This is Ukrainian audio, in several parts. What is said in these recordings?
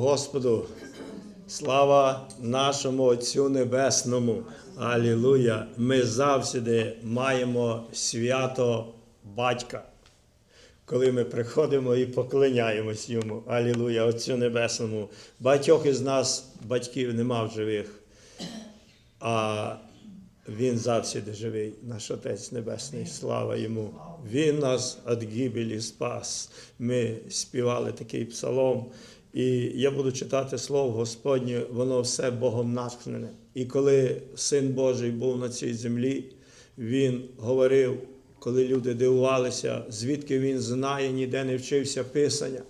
Господу, слава нашому Отцю Небесному. Алілуя! Ми завжди маємо свято Батька. Коли ми приходимо і поклоняємось йому. Алілуя, Отцю Небесному. Багатьох із нас батьків нема в живих, а він завжди живий, наш Отець Небесний, слава йому. Він нас від гибелі спас. Ми співали такий псалом. І я буду читати Слово Господнє, воно все Богом натхнене. І коли Син Божий був на цій землі, Він говорив, коли люди дивувалися, звідки він знає, ніде не вчився Писання,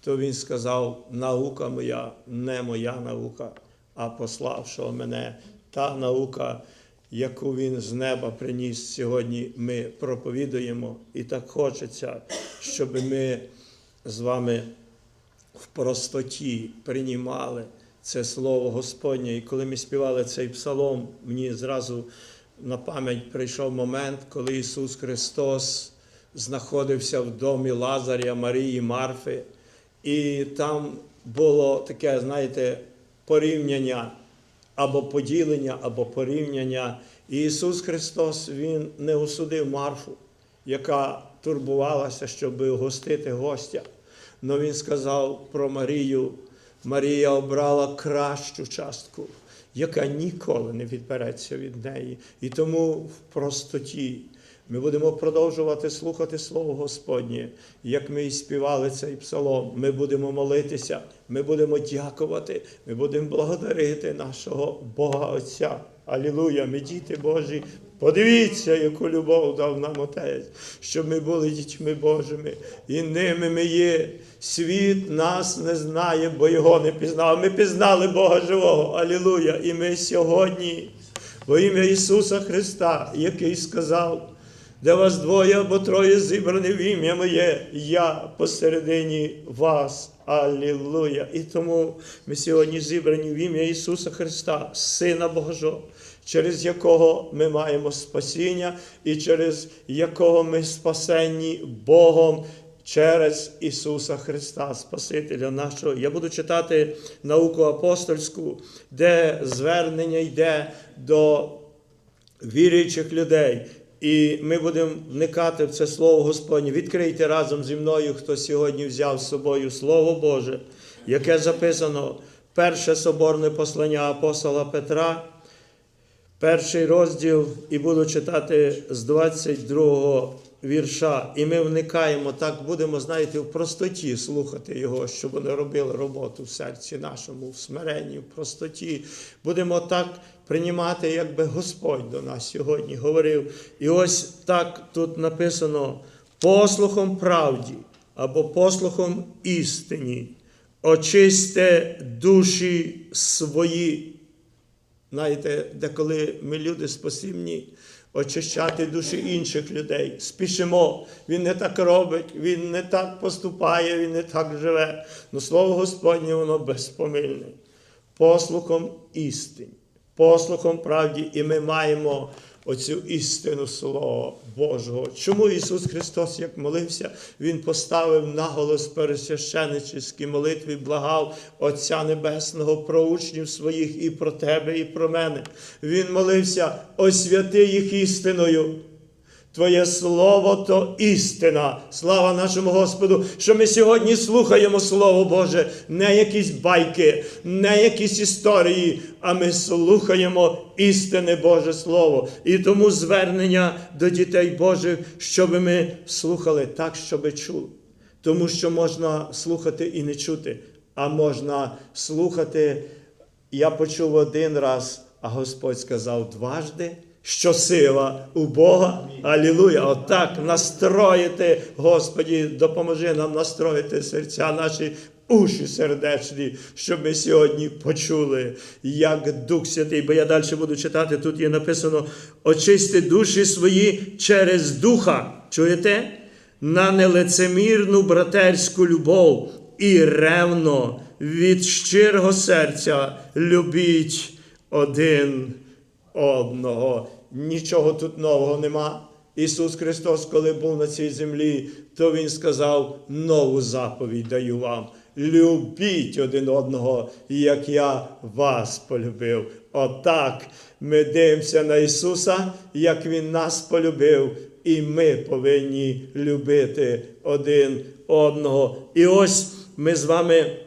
то він сказав: наука моя не моя наука, а пославшого мене та наука, яку він з неба приніс сьогодні, ми проповідуємо. І так хочеться, щоб ми з вами в простоті приймали це слово Господнє. І коли ми співали цей псалом, мені зразу на пам'ять прийшов момент, коли Ісус Христос знаходився в домі Лазаря, Марії, Марфи, і там було таке, знаєте, порівняння або поділення, або порівняння. І Ісус Христос Він не осудив Марфу, яка турбувалася, щоб гостити гостя. Но Він сказав про Марію, Марія обрала кращу частку, яка ніколи не відбереться від неї. І тому в простоті ми будемо продовжувати слухати Слово Господнє, як ми і співали цей псалом. Ми будемо молитися, ми будемо дякувати, ми будемо благодарити нашого Бога Отця. Алілуя, ми діти Божі. Подивіться, яку любов дав нам Отець, щоб ми були дітьми Божими, і ними ми є. Світ нас не знає, бо його не пізнав. Ми пізнали Бога живого. Алілуя! І ми сьогодні, во ім'я Ісуса Христа, який сказав, де вас двоє або троє зібрані в ім'я моє, я посередині вас. Алілуя! І тому ми сьогодні зібрані в ім'я Ісуса Христа, Сина Божого, через якого ми маємо спасіння, і через якого ми спасенні Богом. Через Ісуса Христа, Спасителя нашого. Я буду читати науку апостольську, де звернення йде до віруючих людей. І ми будемо вникати в це Слово Господнє. Відкрийте разом зі мною, хто сьогодні взяв з собою Слово Боже, яке записано перше соборне послання апостола Петра, перший розділ, і буду читати з 22 вірша. І ми вникаємо, так будемо, знаєте, в простоті слухати його, щоб вони робили роботу в серці нашому, в смиренні, в простоті. Будемо так приймати, якби Господь до нас сьогодні говорив. І ось так тут написано: послухом правді або послухом істині. Очисьте душі свої. Знаєте, деколи ми люди спосібні очищати душі інших людей. Спішимо. Він не так робить, він не так поступає, він не так живе. Ну слово Господнє, воно безпомильне. Послухом істині, послухом правді, і ми маємо оцю істину Слова Божого. Чому Ісус Христос, як молився, Він поставив наголос пересвященницькій молитві, благав Отця Небесного про учнів своїх і про тебе, і про мене. Він молився, освяти їх істиною. Твоє слово то істина. Слава нашому Господу, що ми сьогодні слухаємо Слово Боже, не якісь байки, не якісь історії, а ми слухаємо істинне Боже Слово. І тому звернення до дітей Божих, щоб ми слухали так, щоб чули. Тому що можна слухати і не чути, а можна слухати. Я почув один раз, а Господь сказав дважди що сила у Бога. Алілуя! Отак настроїти, Господі, допоможи нам настроїти серця наші. Уші сердечні, щоб ми сьогодні почули, як Дух Святий, бо я далі буду читати, тут є написано: очисти душі свої через Духа. Чуєте? На нелицемірну братерську любов і ревно від щирого серця любіть один одного. Нічого тут нового нема. Ісус Христос, коли був на цій землі, то Він сказав: нову заповідь даю вам. любіть один одного, як я вас полюбив. Отак ми дивимося на Ісуса, як Він нас полюбив, і ми повинні любити один одного. І ось ми з вами.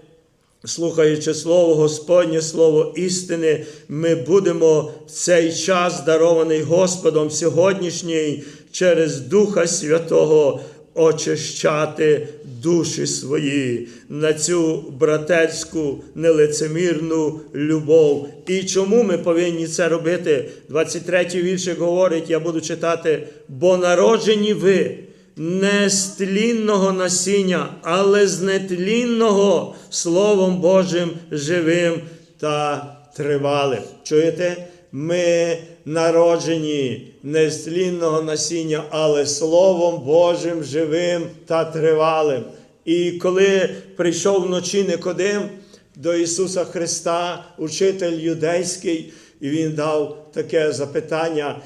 Слухаючи Слово Господнє, Слово істини, ми будемо в цей час, дарований Господом сьогоднішній, через Духа Святого очищати душі свої на цю братерську нелицемірну любов. І чому ми повинні це робити? 23-й віршик говорить, я буду читати, бо народжені ви не з тлінного насіння, але з нетлінного Словом Божим живим та тривалим. Чуєте? Ми народжені не з тлінного насіння, але Словом Божим живим та тривалим. І коли прийшов вночі Никодим до Ісуса Христа, учитель юдейський, і він дав таке запитання.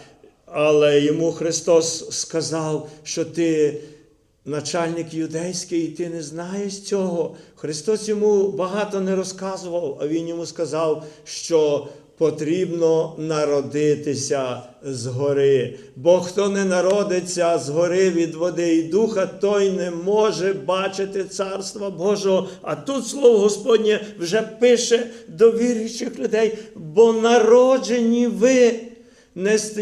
Але йому Христос сказав, що ти начальник юдейський, і ти не знаєш цього. Христос йому багато не розказував, а Він йому сказав, що потрібно народитися згори. Бо хто не народиться згори від води і духа, той не може бачити Царства Божого. А тут Слово Господнє вже пише до віруючих людей, бо народжені ви не з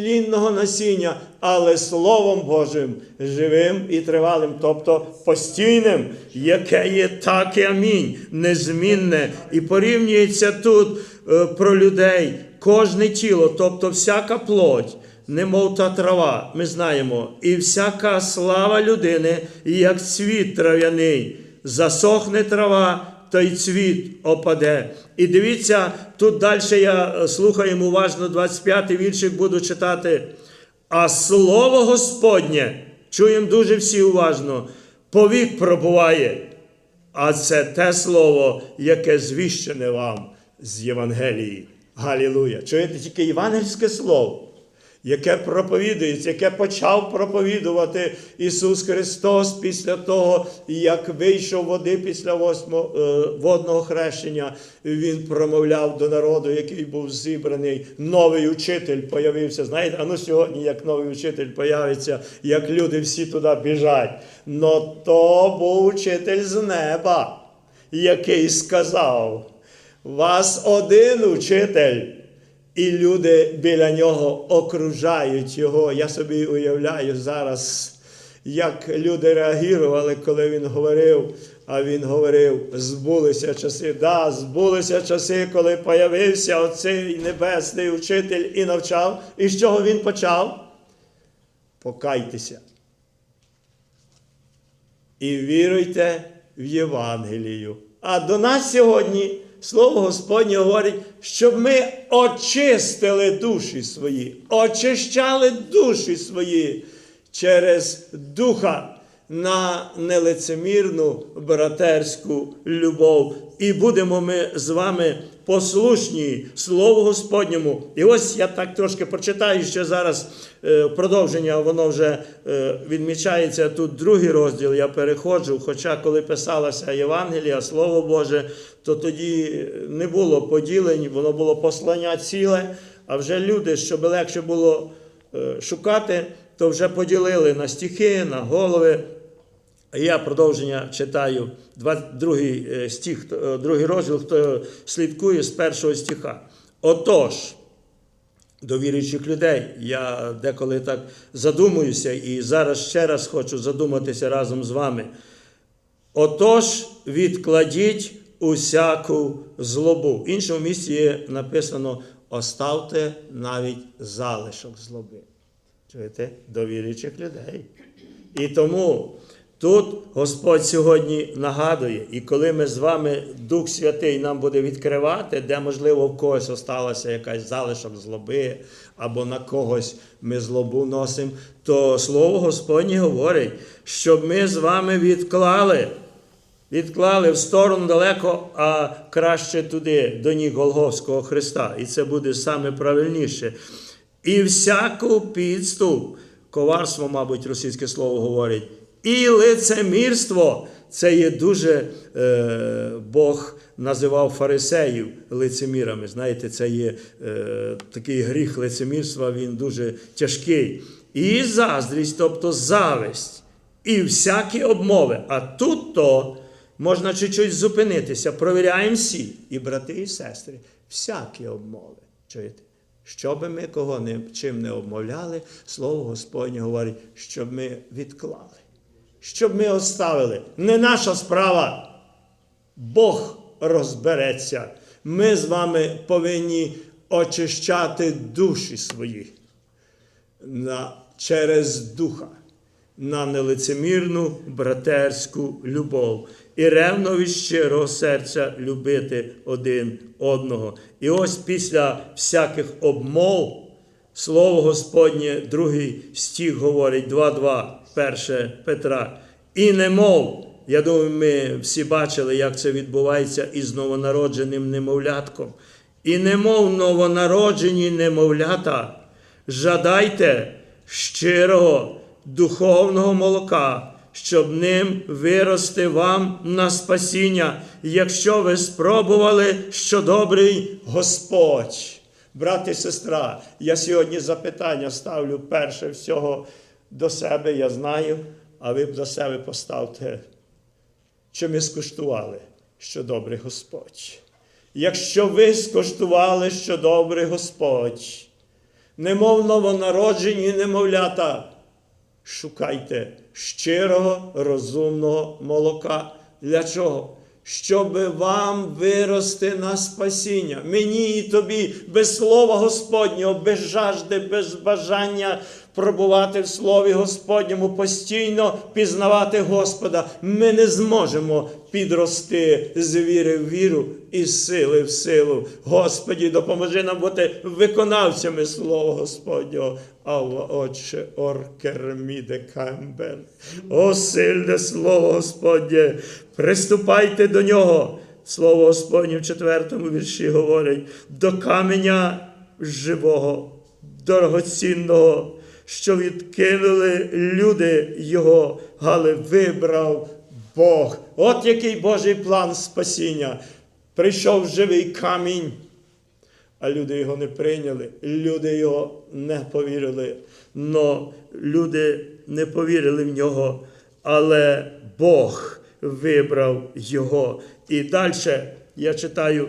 насіння, але Словом Божим, живим і тривалим, тобто постійним, яке є так і амінь, незмінне. І порівнюється тут е, про людей кожне тіло, тобто всяка плоть. Немов та трава, ми знаємо, і всяка слава людини, як цвіт трав'яний, засохне трава, то й цвіт опаде. І дивіться, тут далі я е, слухаємо уважно 25-й віршик буду читати. А слово Господнє, чуємо дуже всі уважно, повік пробуває. А це те слово, яке звіщене вам з Євангелії. Галілуя! Чуєте тільки євангельське слово, яке проповідується, яке почав проповідувати Ісус Христос після того, як вийшов води після восьмо, е, водного хрещення, Він промовляв до народу, який був зібраний. Новий учитель появився. Знаєте, а ну сьогодні, як новий учитель появиться, як люди всі туди біжать. Но то був учитель з неба, який сказав. Вас один учитель, і люди біля нього окружають його. Я собі уявляю зараз, як люди реагували, коли він говорив. А він говорив: збулися часи. Да, збулися часи, коли появився оцей небесний учитель і навчав. І з чого він почав? Покайтеся. І віруйте в Євангелію. А до нас сьогодні Слово Господнє говорить, щоб ми очистили душі свої, очищали душі свої через Духа на нелицемірну братерську любов. І будемо ми з вами послушні Слову Господньому. І ось я так трошки прочитаю, що зараз е, продовження, воно вже е, відмічається тут другий розділ. Я переходжу. Хоча, коли писалася Євангелія, Слово Боже, то тоді не було поділень, воно було послання ціле. А вже люди, щоб легше було е, шукати, то вже поділили на стихи, на голови. Я продовження читаю 22 стих, е, другий розділ, хто слідкує з першого стиха. Отож, до віруючих людей, я деколи так задумуюся, і зараз ще раз хочу задуматися разом з вами. Отож, відкладіть усяку злобу. В іншому місці є написано: оставте навіть залишок злоби. Чуєте? До віруючих людей. І тому тут Господь сьогодні нагадує, і коли ми з вами Дух Святий нам буде відкривати, де, можливо, в когось осталася якась залишок злоби, або на когось ми злобу носимо, то Слово Господнє говорить, щоб ми з вами відклали. Відклали в сторону далеко, а краще туди, до ніг Голговського Христа. І це буде саме правильніше. І всяку підступ, коварство, мабуть, російське слово говорить, і лицемірство це є дуже е, Бог називав фарисеїв лицемірами. Знаєте, це є е, такий гріх лицемірства, він дуже тяжкий. І заздрість, тобто зависть, і всякі обмови. А тут то можна чуть-чуть зупинитися. Провіряємо всі, і брати, і сестри, всякі обмови. Чуєте? Щоб ми кого чим не обмовляли, слово Господнє говорить, щоб ми відклали, щоб ми оставили. Не наша справа. Бог розбереться. Ми з вами повинні очищати душі свої на, через духа, на нелицемірну братерську любов і ревно від щирого серця любити один одного. І ось після всяких обмов, слово Господнє, другий стих говорить 2.2, 1 Петра. І не мов. Я думаю, ми всі бачили, як це відбувається із новонародженим немовлятком. І немов новонароджені немовлята, жадайте щирого духовного молока, щоб ним вирости вам на спасіння, якщо ви спробували, що добрий Господь. Брат і сестра, я сьогодні запитання ставлю перше всього до себе, я знаю, а ви б до себе поставте, чи ми скуштували, що добрий Господь. Якщо ви скуштували, що добрий Господь, немов новонароджені немовлята, шукайте щирого, розумного молока. Для чого? Щоб вам вирости на спасіння. Мені і тобі без слова Господнього, без жажди, без бажання пробувати в Слові Господньому, постійно пізнавати Господа. Ми не зможемо підрости з віри в віру і з сили в силу. Господі, допоможи нам бути виконавцями Слова Господнього. Алла, Отче, Оркерміде Камбер. О, сильне Слово Господнє, приступайте до нього. Слово Господнє в четвертому вірші говорить: до каменя живого, дорогоцінного, що відкинули люди його, але вибрав Бог. От який Божий план спасіння. Прийшов живий камінь. А люди його не прийняли, люди його не повірили. Но люди не повірили в нього, але Бог вибрав його. І далі я читаю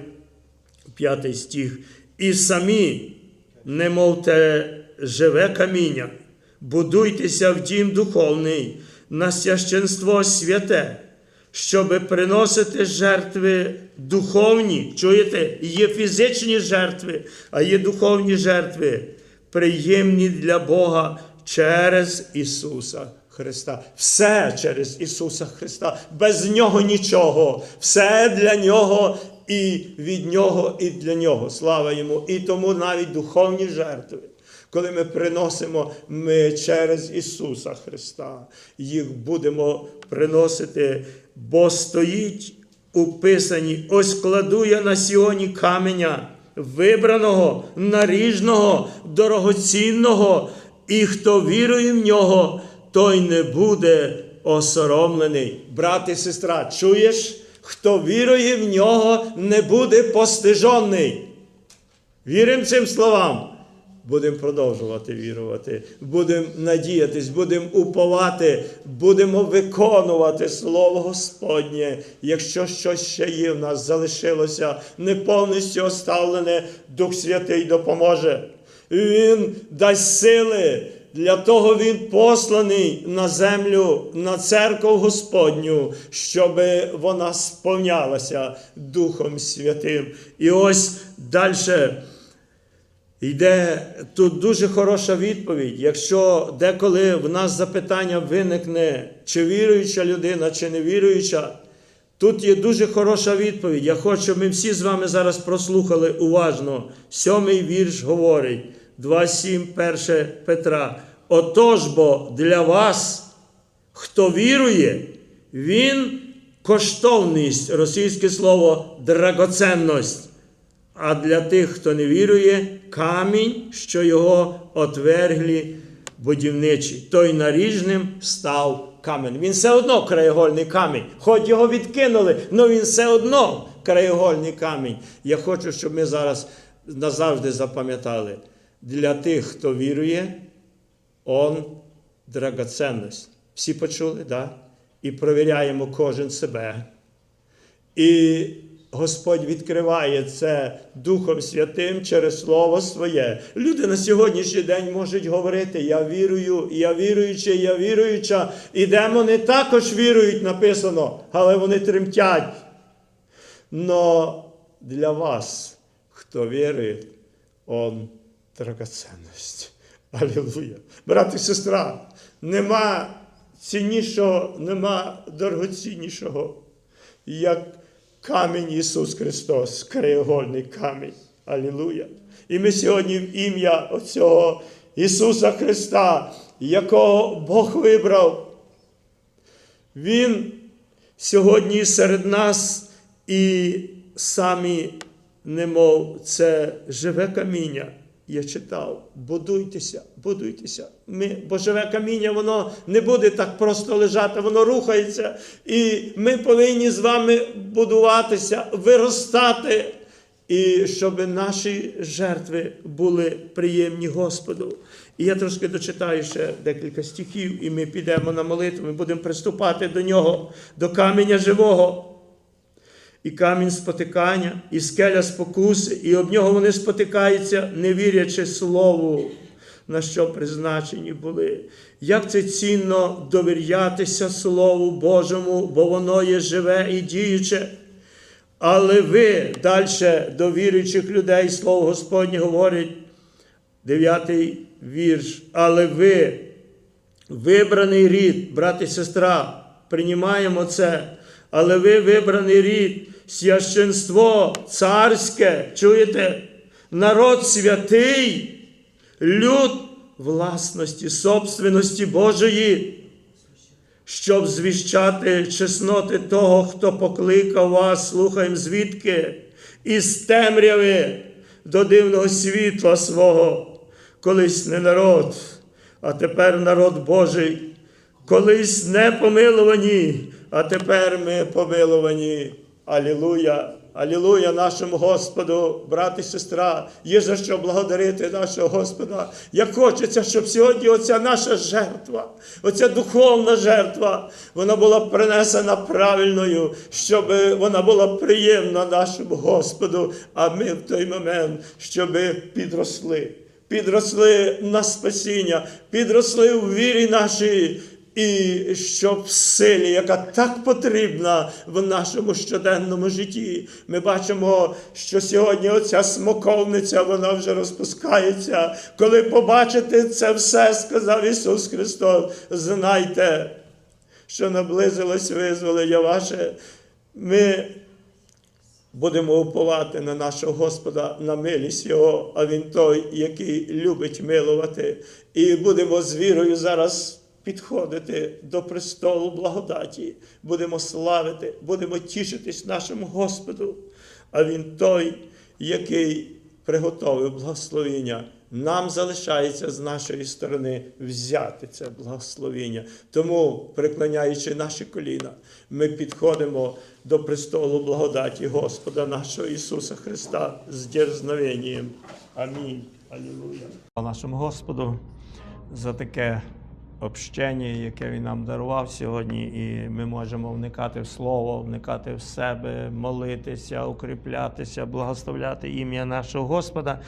п'ятий стих. І самі, немов те живе каміння, будуйтеся в дім духовний, на священство святе, щоб приносити жертви духовні. Чуєте, є фізичні жертви, а є духовні жертви, приємні для Бога через Ісуса Христа. Все через Ісуса Христа. Без Нього нічого. Все для Нього і від Нього, і для Нього. Слава Йому. І тому навіть духовні жертви. Коли ми приносимо ми через Ісуса Христа, їх будемо приносити, бо стоїть у Писанні, ось кладу я на сіоні каменя, вибраного, наріжного, дорогоцінного, і хто вірує в нього, той не буде осоромлений. Брат і сестра, чуєш? Хто вірує в нього, не буде постижений. Віримо цим словам. Будемо продовжувати вірувати, будемо надіятись, будемо уповати, будемо виконувати Слово Господнє. Якщо щось ще є в нас залишилося, не повністю оставлене, Дух Святий допоможе. Він дасть сили. Для того він посланий на землю, на церкву Господню, щоб вона сповнялася Духом Святим. І ось далі. Йде тут дуже хороша відповідь. Якщо деколи в нас запитання виникне, чи віруюча людина, чи не віруюча, тут є дуже хороша відповідь. Я хочу, щоб ми всі з вами зараз прослухали уважно. Сьомий вірш говорить, 2,7, 1 Петра. Отож бо для вас, хто вірує, він коштовність, російське слово драгоценність. А для тих, хто не вірує, камінь, що його отверглі будівничі. Той наріжним став камінь. Він все одно краєгольний камінь. Хоч його відкинули, але він все одно краєгольний камінь. Я хочу, щоб ми зараз назавжди запам'ятали. Для тих, хто вірує, он драгоценність. Всі почули, да? І провіряємо кожен себе. І Господь відкриває це Духом Святим через Слово Своє. Люди на сьогоднішній день можуть говорити: Я вірую, я віруючий, я віруюча. І демони також вірують, написано, але вони тремтять. Но для вас, хто вірує, он драгоценність. Алілуя. Брат і сестра, нема ціннішого, нема дорогоціннішого, як камінь Ісус Христос, краєгольний камінь. Алілуя. І ми сьогодні в ім'я оцього Ісуса Христа, якого Бог вибрав. Він сьогодні серед нас і самі, немов це живе каміння. Я читав, будуйтеся, будуйтеся. Ми, бо живе каміння, воно не буде так просто лежати, воно рухається. І ми повинні з вами будуватися, виростати, і щоб наші жертви були приємні Господу. І я трошки дочитаю ще декілька стихів, і ми підемо на молитву, ми будемо приступати до нього, до каменя живого. І камінь спотикання, і скеля спокуси, і об нього вони спотикаються, не вірячи слову, на що призначені були. Як це цінно довірятися Слову Божому, бо воно є живе і діюче. Але ви далі до віруючих людей Слово Господнє говорить, дев'ятий вірш. Але ви, вибраний рід, брат і сестра, приймаємо це. Але ви вибраний рід, священство царське, чуєте? Народ святий, люд власності, собственності Божої, щоб звіщати чесноти того, хто покликав вас, слухаємо звідки, із темряви до дивного світла свого, колись не народ, а тепер народ Божий, колись не помилувані, а тепер ми помилувані. Алілуя! Алілуя нашому Господу, брат і сестра, є за що благодарити нашого Господа. Як хочеться, щоб сьогодні оця наша жертва, оця духовна жертва, вона була принесена правильною, щоб вона була приємна нашому Господу, а ми в той момент, щоб підросли. Підросли на спасіння, підросли у вірі нашій, і щоб в силі, яка так потрібна в нашому щоденному житті. Ми бачимо, що сьогодні оця смоковниця, вона вже розпускається. Коли побачите це все, сказав Ісус Христос, знайте, що наблизилось визволення ваше. Ми Будемо уповати на нашого Господа, на милість Його, а Він той, який любить милувати. І будемо з вірою зараз підходити до престолу благодаті, будемо славити, будемо тішитись нашому Господу. А Він той, який приготовив благословення. Нам залишається з нашої сторони взяти це благословення. Тому, преклоняючи наші коліна, ми підходимо до престолу благодаті Господа нашого Ісуса Христа з дерзновенням. Амінь. Алілуя. Нашому Господу за таке общення, яке Він нам дарував сьогодні, і ми можемо вникати в Слово, вникати в себе, молитися, укріплятися, благословляти ім'я нашого Господа.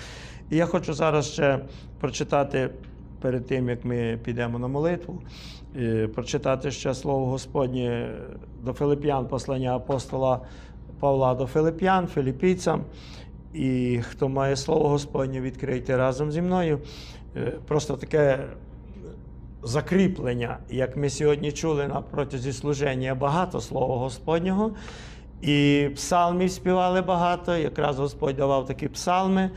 І я хочу зараз ще прочитати перед тим, як ми підемо на молитву, е, прочитати ще слово Господнє до Филип'ян, послання апостола Павла до Филип'ян, філіпійцям. І хто має слово Господнє, відкрийте разом зі мною. Е, Просто таке закріплення, як ми сьогодні чули на протязі служення, багато слова Господнього. І псалмів співали багато, якраз Господь давав такі псалми.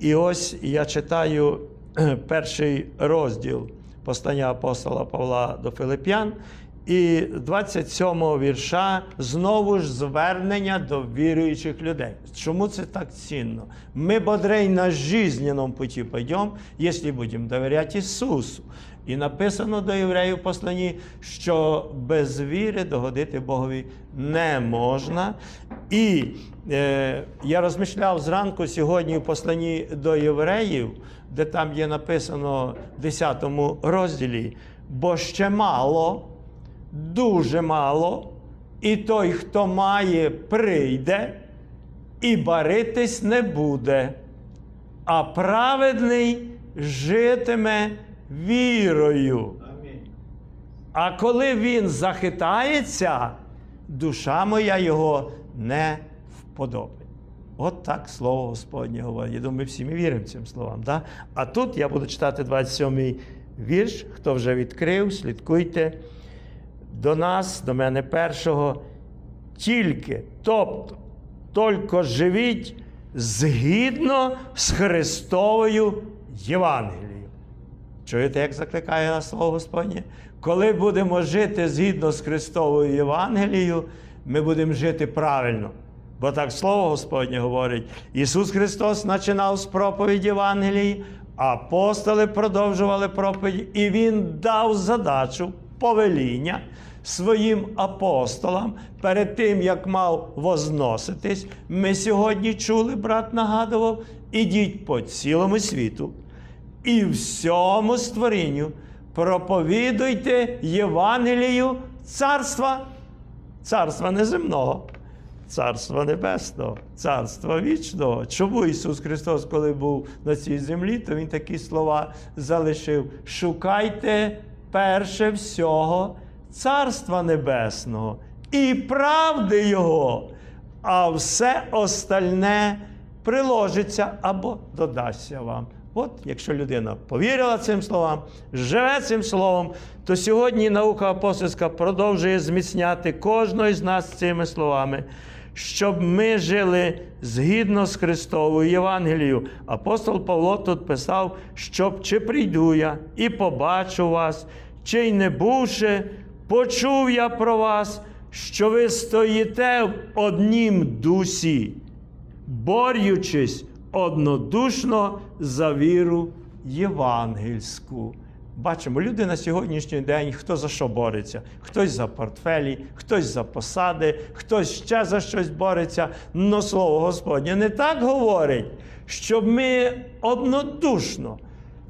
І ось я читаю перший розділ послання апостола Павла до Филип'ян, І 27-го вірша знову ж звернення до віруючих людей. Чому це так цінно? Ми бодрей на жизненном пути пойдем, если будем доверять Ісусу. І написано до євреїв посланні, що без віри догодити Богові не можна. І е, я розмишляв зранку сьогодні в посланні до євреїв, де там є написано в 10 розділі, бо ще мало, дуже мало, і той, хто має, прийде, і баритись не буде, а праведний житиме вірою. А коли він захитається, душа моя його не вподобає. От так слово Господнє говорить. Я думаю, всі ми віримо цим словам. Да? А тут я буду читати 27-й вірш. Хто вже відкрив, слідкуйте до нас, до мене першого. Тільки, тобто, тільки живіть згідно з Христовою Євангелією. Чуєте, як закликає нас слово Господнє? Коли будемо жити згідно з Христовою Євангелією, ми будемо жити правильно. Бо так слово Господнє говорить: Ісус Христос починав з проповіді Євангелії, апостоли продовжували проповідь, і Він дав задачу, повеління своїм апостолам перед тим, як мав возноситись. Ми сьогодні чули, брат нагадував, ідіть по цілому світу і всьому створінню проповідуйте Євангелію царства, царства неземного, царства небесного, царства вічного. Чому Ісус Христос, коли був на цій землі, то Він такі слова залишив: шукайте перше всього царства небесного і правди Його, а все остальне приложиться або додасться вам. От, якщо людина повірила цим словам, живе цим словом, то сьогодні наука апостольська продовжує зміцняти кожного з нас цими словами, щоб ми жили згідно з Христовою Євангелією. Апостол Павло тут писав, щоб чи прийду я і побачу вас, чи й не бувши, почув я про вас, що ви стоїте в однім дусі, борючись однодушно за віру євангельську. Бачимо, люди на сьогоднішній день хто за що бореться? Хтось за портфелі, хтось за посади, хтось ще за щось бореться. Но слово Господнє не так говорить, щоб ми однодушно.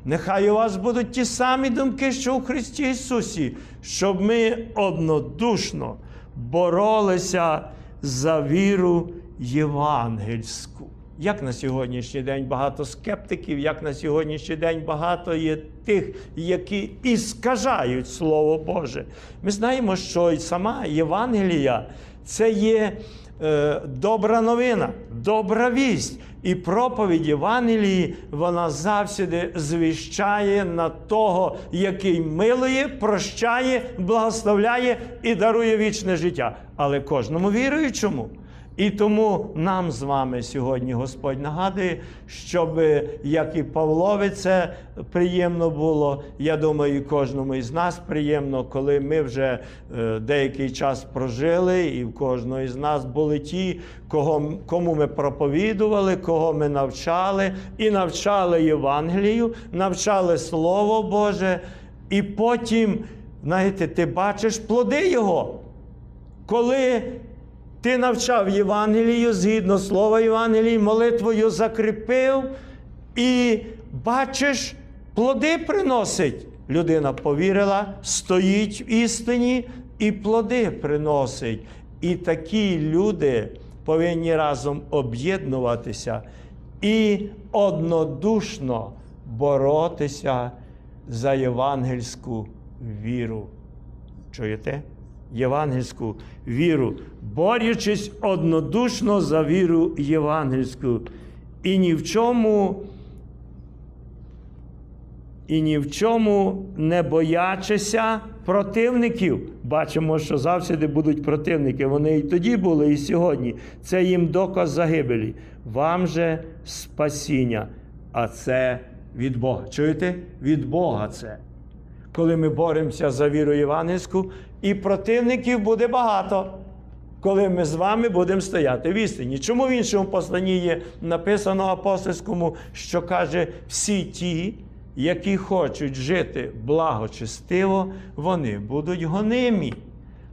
Нехай у вас будуть ті самі думки, що у Христі Ісусі, щоб ми однодушно боролися за віру євангельську. Як на сьогоднішній день багато скептиків, як на сьогоднішній день багато є тих, які іскажають Слово Боже. Ми знаємо, що і сама Євангелія це є е, добра новина, добра вість. І проповідь Євангелії вона завсіди звіщає на того, який милує, прощає, благословляє і дарує вічне життя. Але кожному віруючому. І тому нам з вами сьогодні Господь нагадує, щоб як і Павлові це приємно було. Я думаю, і кожному із нас приємно, коли ми вже е, деякий час прожили, і в кожного із нас були ті, кого, кому ми проповідували, кого ми навчали, і навчали Євангелію, навчали Слово Боже, і потім, знаєте, ти бачиш плоди Його. Коли ти навчав Євангелію згідно слова Євангелії, молитвою закріпив і бачиш, плоди приносить. Людина повірила, стоїть в істині і плоди приносить. І такі люди повинні разом об'єднуватися і однодушно боротися за євангельську віру. Чуєте? Євангельську віру, борючись однодушно за віру євангельську. І ні в чому, і ні в чому не боячися противників. Бачимо, що завжди будуть противники. Вони і тоді були, і сьогодні. Це їм доказ загибелі. Вам же спасіння, а це від Бога. Чуєте? Від Бога це коли ми боремося за віру євангельську, і противників буде багато, коли ми з вами будемо стояти в істині. Чому в іншому посланні є написано апостольському, що каже, всі ті, які хочуть жити благочестиво, вони будуть гонимі.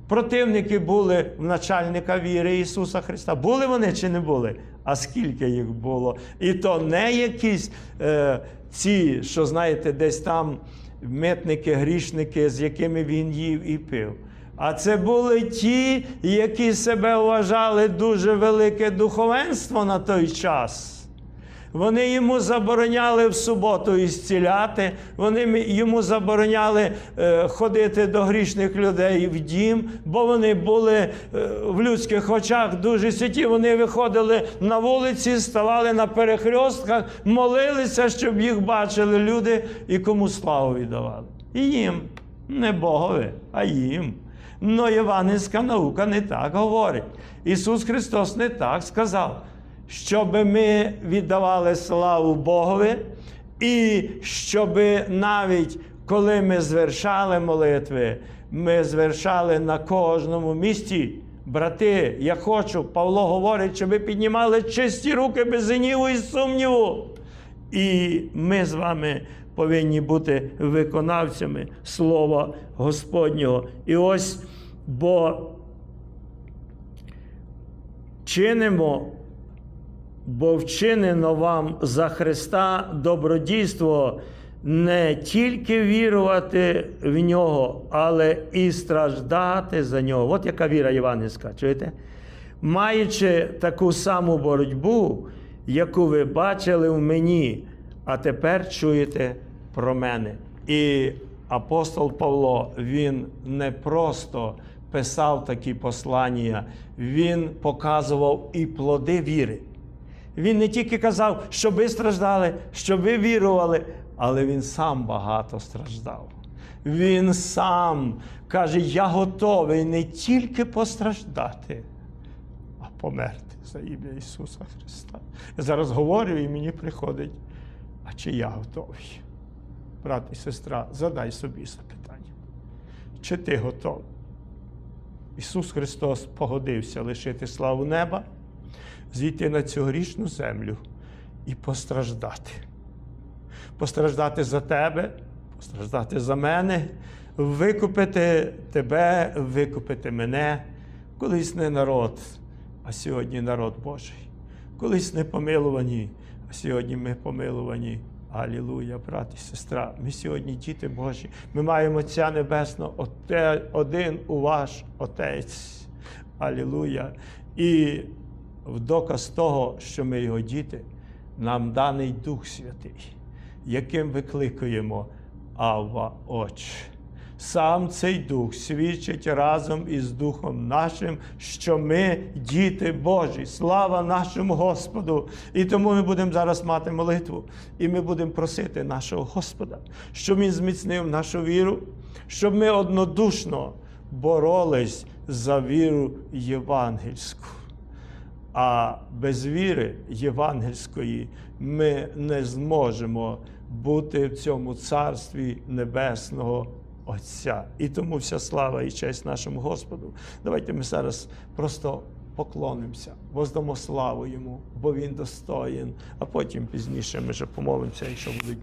Противники були в начальника віри Ісуса Христа. Були вони чи не були? А скільки їх було? І то не якісь е, ці, що знаєте, десь там митники, грішники, з якими він їв і пив. А це були ті, які себе вважали дуже велике духовенство на той час. Вони йому забороняли в суботу ісціляти, вони йому забороняли е, ходити до грішних людей в дім, бо вони були е, в людських очах дуже святі. Вони виходили на вулиці, ставали на перехрестках, молилися, щоб їх бачили люди і кому славу віддавали. І їм, не Богові, а їм. Но євангельська наука не так говорить. Ісус Христос не так сказав щоб ми віддавали славу Богові, і щоб навіть коли ми звершали молитви, ми звершали на кожному місці. Брати, я хочу, Павло говорить, щоб ви піднімали чисті руки без гніву і сумніву. І ми з вами повинні бути виконавцями Слова Господнього. І ось бо чинимо бо вчинено вам за Христа добродійство не тільки вірувати в нього, але і страждати за нього. От яка віра євангельська, чуєте? Маючи таку саму боротьбу, яку ви бачили в мені, а тепер чуєте про мене. І апостол Павло, він не просто писав такі послання, він показував і плоди віри. Він не тільки казав, щоб ви страждали, щоб ви вірували, але він сам багато страждав. Він сам каже: Я готовий не тільки постраждати, а померти за ім'я Ісуса Христа. Я зараз говорю, і мені приходить, а чи я готовий? Брат і сестра, задай собі запитання. Чи ти готовий? Ісус Христос погодився лишити славу неба зійти на цю грішну землю і постраждати. Постраждати за тебе, постраждати за мене, викупити тебе, викупити мене. Колись не народ, а сьогодні народ Божий. Колись не помилувані, а сьогодні ми помилувані. Алілуя, брат і сестра. Ми сьогодні діти Божі. Ми маємо Отця Небесного, Оте- один у ваш Отець. Алілуя. І в доказ того, що ми його діти, нам даний Дух Святий, яким викликуємо Авва Отче. Сам цей Дух свідчить разом із Духом нашим, що ми діти Божі. Слава нашому Господу! І тому ми будемо зараз мати молитву, і ми будемо просити нашого Господа, щоб Він зміцнив нашу віру, щоб ми однодушно боролись за віру євангельську. А без віри євангельської ми не зможемо бути в цьому царстві Небесного Отця. І тому вся слава і честь нашому Господу. Давайте ми зараз просто поклонимося, воздамо славу йому, бо він достоїн, а потім пізніше ми вже помолимося, якщо будуть.